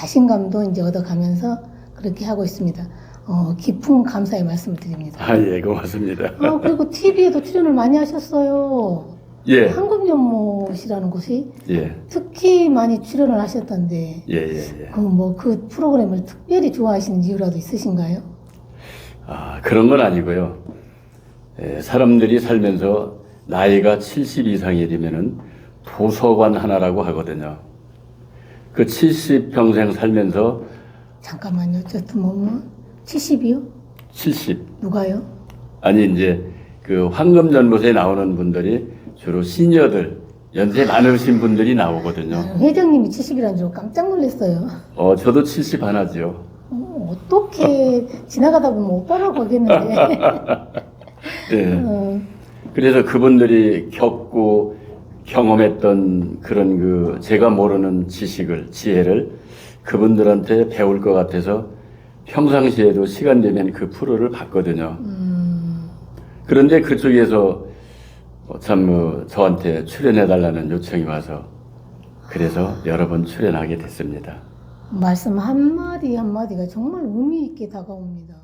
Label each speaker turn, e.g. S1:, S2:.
S1: 자신감도 이제 얻어가면서 그렇게 하고 있습니다. 어, 깊은 감사의 말씀을 드립니다.
S2: 아, 예, 고맙습니다.
S1: 아, 그리고 TV에도 출연을 많이 하셨어요.
S2: 예,
S1: 한국연못이라는 곳이
S2: 예,
S1: 특히 많이 출연을 하셨던데,
S2: 예, 예, 예.
S1: 그뭐그 프로그램을 특별히 좋아하시는 이유라도 있으신가요?
S2: 아, 그런 건 아니고요. 예, 사람들이 살면서 나이가 70 이상이 되면은 도서관 하나라고 하거든요. 그 70평생 살면서
S1: 잠깐만요. 저도 뭐 70이요?
S2: 70
S1: 누가요?
S2: 아니 이제 그 황금 연못에 나오는 분들이 주로 시니어들 연세 많으신 분들이 나오거든요.
S1: 아, 회장님이 70이라는 줄 깜짝 놀랐어요.
S2: 어 저도 70 하나죠.
S1: 어, 어떻게 지나가다 보면 오빠라고 하겠는데.
S2: 예.
S1: 어,
S2: 그래서 그분들이 겪고 경험했던 그런 그 제가 모르는 지식을 지혜를 그분들한테 배울 것 같아서 평상시에도 시간 되면 그 프로를 봤거든요.
S1: 음,
S2: 그런데 그쪽에서 참 뭐 저한테 출연해 달라는 요청이 와서 그래서 여러 번 출연하게 됐습니다.
S1: 말씀 한마디 한마디가 정말 의미 있게 다가옵니다.